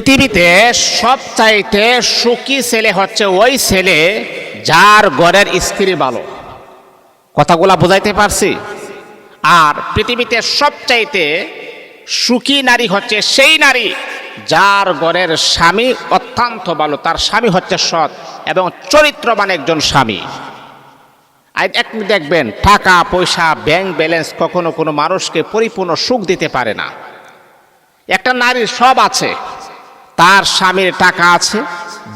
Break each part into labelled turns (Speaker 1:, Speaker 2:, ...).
Speaker 1: পৃথিবীতে সবচাইতে সুখী ছেলে হচ্ছে ওই ছেলে যার ঘরের স্ত্রী ভালো। কথাগুলা বোঝাইতে পারছি? আর পৃথিবীতে সবচাইতে সুখী নারী হচ্ছে সেই নারী যার ঘরের স্বামী অত্যন্ত ভালো। তার স্বামী হচ্ছে সৎ এবং চরিত্রবান একজন স্বামী। আর আপনি দেখবেন, টাকা, পয়সা ব্যাংক ব্যালেন্স কখনো কোনো মানুষকে পরিপূর্ণ সুখ দিতে পারে না। একটা নারীর সব আছে। তার স্বামীর টাকা আছে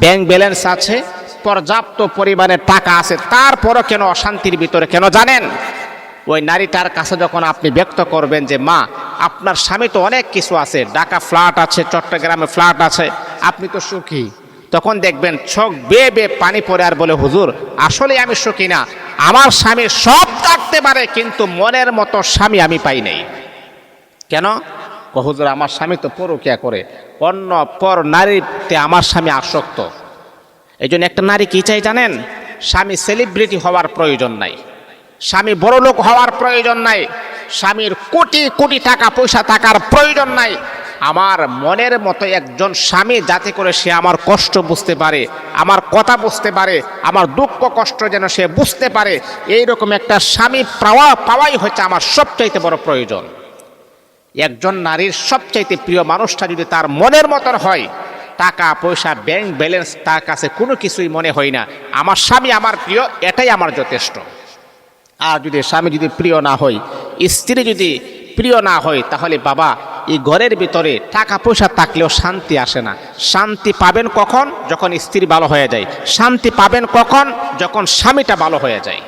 Speaker 1: ব্যাংক ব্যালেন্স আছে, পর্যাপ্ত পরিমাণে টাকা আছে, তারপরও কেন অশান্তির ভিতরে? কেন জানেন? ওই নারীটার কাছে যখন আপনি ব্যক্ত করবেন যে, মা, আপনার স্বামী তো অনেক কিছু আছে, ঢাকা ফ্ল্যাট আছে, চট্টগ্রামে ফ্ল্যাট আছে, আপনি তো সুখী। তখন দেখবেন চোখ বেয়ে বেয়ে পানি পড়ে আর বলে, হুজুর, আসলে আমি সুখী না। আমার স্বামী সব থাকতে পারে, কিন্তু মনের মতো স্বামী আমি পাই নাই। কেন? হুজুর, আমার স্বামী তো পরকিয়া করে। অন্য পর নারীতে আমার স্বামী আসক্ত। এই জন্য একটা নারী কি চাই জানেন? স্বামী সেলিব্রিটি হওয়ার প্রয়োজন নাই। স্বামী বড় লোক হওয়ার প্রয়োজন নাই। স্বামীর কোটি কোটি টাকা, পয়সা থাকার প্রয়োজন নাই। আমার মনের মতো একজন স্বামী যাতে করে সে আমার কষ্ট বুঝতে পারে, আমার কথা বুঝতে পারে, আমার দুঃখ, কষ্ট যেন সে বুঝতে পারে, এইরকম একটা স্বামী পাওয়া, পাওয়াই হচ্ছে আমার সবচাইতে বড় প্রয়োজন। একজন নারীর সবচাইতে প্রিয় মানুষটা যদি তার মনের মতন হয়, টাকা, পয়সা ব্যাংক ব্যালেন্স তার কাছে কোনো কিছুই মনে হয় না। আমার স্বামী আমার প্রিয়, এটাই আমার যথেষ্ট। আর যদি স্বামী যদি প্রিয় না হয়, স্ত্রী যদি প্রিয় না হয়, তাহলে বাবা, এই ঘরের ভিতরে টাকা, পয়সা থাকলেও শান্তি আসে না। শান্তি পাবেন কখন? যখন স্ত্রী ভালো হয়ে যায়। শান্তি পাবেন কখন? যখন স্বামীটা ভালো হয়ে যায়।